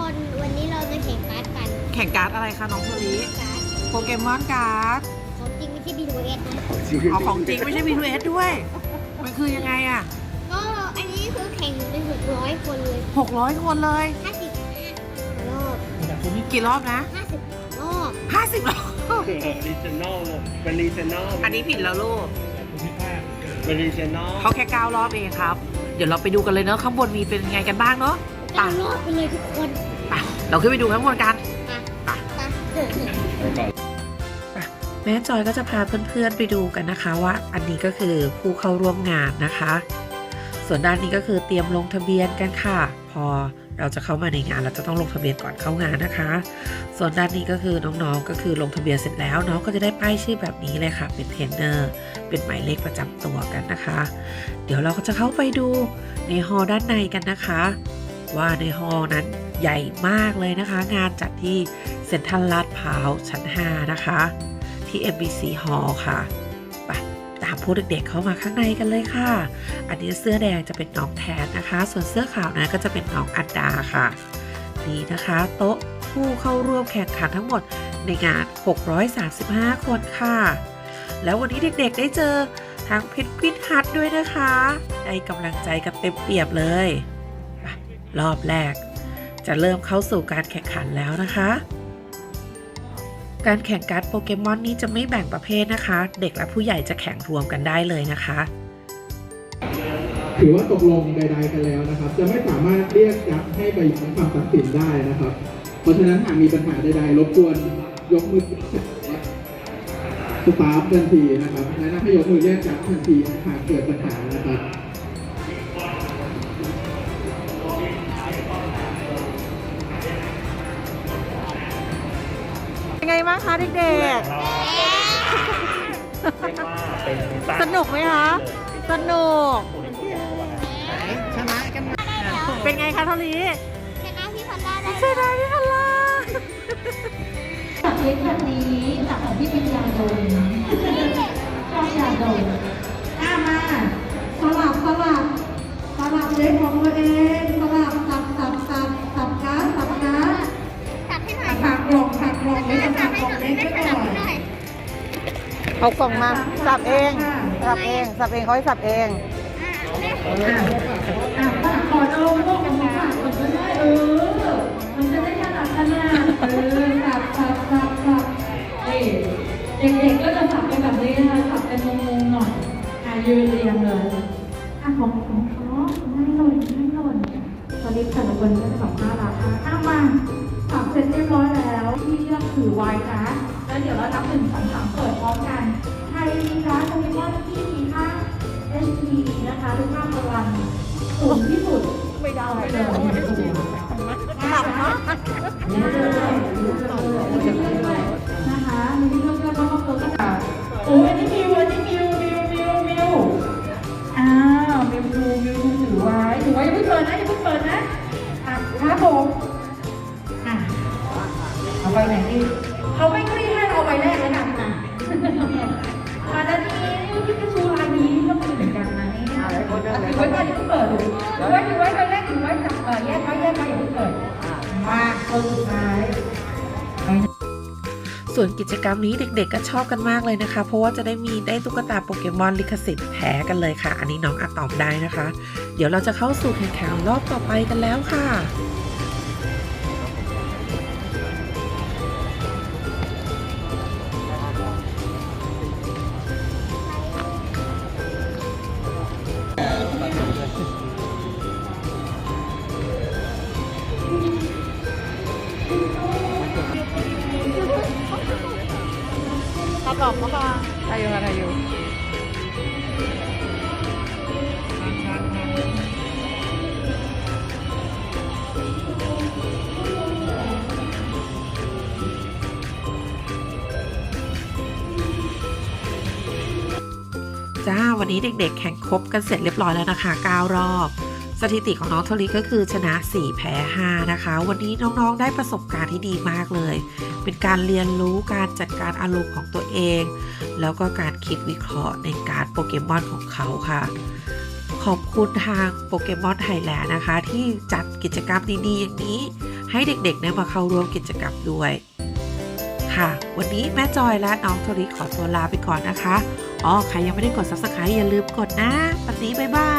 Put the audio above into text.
คนวันนี้เราจะแข่งการ์ดกันแข่งการ์ดอะไรคะน้องโทริการ์ดโปเกมอนการ์ดของจริงไม่ใช่ BTS นะเอาของจริงไม่ใช่ B2S ด้วย มันคือยังไงอะก็อันนี้คือแข่งเป็นหกร้อยคนเลย600 คนเลยห้าสิบรอบกี่รอบนะห้าสิบรอบ50รอบรีเจนอลเป็นรีเจนอลอันนี้ผิดแล้วลูกเป็นรีเจนอลเขาแค่9รอบเองครับ เดี๋ยวเราไปดูกันเลยเนาะข้างบนมีเป็นไงกันบ้างเนาะ เก้ารอบไปเลยทุกคนไปเราขึ้นไปดูข้างบนกันมาไปมาเออก่อนแม่จอยก็จะพาเพื่อนๆไปดูกันนะคะว่าอันนี้ก็คือผู้เข้าร่วมงานนะคะ ส่วนด้านนี้ก็คือเตรียมลงทะเบียนกันค่ะ พอเราจะเข้ามาในงานเราจะต้องลงทะเบียนก่อนเข้างานนะคะ ส่วนด้านนี้ก็คือน้องๆก็คือลงทะเบียนเสร็จแล้วน้องก็จะได้ป้ายชื่อแบบนี้เลยค่ะ เป็นเทรนเนอร์เป็นหมายเลขประจำตัวกันนะคะ เดี๋ยวเราก็จะเข้าไปดูในฮอลล์ด้านในกันนะคะ ว่าในฮอลนั้นใหญ่มากเลยนะคะ งานจัดที่เซ็นทรัลลาดพร้าวชั้น 5 นะคะ ที่ MBC Hall ค่ะไปตามผู้เด็กๆเข้ามาข้างในกันเลยค่ะ อันนี้เสื้อแดงจะเป็นน้องแทนนะคะ ส่วนเสื้อขาวนั้นก็จะเป็นน้องอัดดาค่ะ นี่นะคะ โต๊ะผู้เข้าร่วมแข่งขันทั้งหมดในงาน 635 คนค่ะ แล้ววันนี้เด็กๆได้เจอทั้งเพชรพินฮัทด้วยนะคะ ได้กำลังใจกันเต็มเปี่ยมเลย รอบแรก จะเริ่มเข้าสู่การแข่งขันแล้วนะคะ การแข่งการ์ดโปเกมอนนี้จะไม่แบ่งประเภทนะคะ เด็กและผู้ใหญ่จะแข่งรวมกันได้เลยนะคะ ถือว่าตกลงใดๆกันแล้วนะครับ จะไม่สามารถเรียกยักษ์ให้ไปทำคำตัดสินได้นะครับ เพราะฉะนั้นหากมีปัญหาใดๆรบกวนยกมือสตาฟทันทีนะครับแนะนำให้ยกมือเรียกยักทันทีหากเกิดปัญหานะครับ ไงบ้างคะเด็กๆ สนุกไหมคะ สนุกเป็นไงคะเท่านี้ชนะพี่พันด้าได้เสียดายพี่พันลาจากเล็กแบบนี้จากของพี่เป็นยาดมชอบยาดมอะมาสลับสลับสลับเล็กของตัวเอง เอากล่องมาสับเองสับเองสับเองเขาให้สับเองอะอะผักก่อนเอาพวกของผักก่อนก็ได้เออมันจะได้ขนาดขนาดเออสับสับสับสับเอ้ยเด็กๆก็จะสับเป็นแบบนี้นะคะสับเป็นงงๆหน่อยอะยืนเรียงเลยอะของของเขาง่ายหล่นง่ายหล่นตอนนี้แต่ละคนก็จะแบบน่ารักอะอะมาสับเสร็จเรียบร้อยแล้วที่เลือกถือไว้นะ เดี๋ยวเรานับหนึ่งสองสามเปิดพร้อมกันใครมีร้านโปเกมอนที่มีค่า SP นะคะทุกค่าพลังสูงที่สุดไม่ได้เลยหนักมาก สุดท้ายส่วนกิจกรรมนี้เด็กๆก็ชอบกันมากเลยนะคะ เพราะว่าจะได้มีได้ตุ๊กตาโปเกมอนลิขสิทธิ์แท้กันเลยค่ะ อันนี้น้องอะตอมได้นะคะ เดี๋ยวเราจะเข้าสู่แข่งขันรอบต่อไปกันแล้วค่ะ เขาบอกเขากใครอยู่ใครอยู่จ้าวันนี้เด็กๆ แข่งครบกันเสร็จเรียบร้อยแล้วนะคะ 9 รอบ สถิติของน้องโทริก็คือชนะ 4 แพ้ 5 นะคะ วันนี้น้องๆได้ประสบการณ์ที่ดีมากเลย เป็นการเรียนรู้การจัดการอารมณ์ของตัวเอง แล้วก็การคิดวิเคราะห์ในการโปเกมอนของเขาค่ะ ขอบคุณทางโปเกมอนไทยแลนด์นะคะ ที่จัดกิจกรรมดีๆ อย่างนี้ ให้เด็กๆได้มาเข้าร่วมกิจกรรมด้วยค่ะ วันนี้แม่จอยและน้องโทริขอตัวลาไปก่อนนะคะ อ๋อ ใครยังไม่ได้กด subscribe อย่าลืมกดนะ วันนี้บ๊ายบาย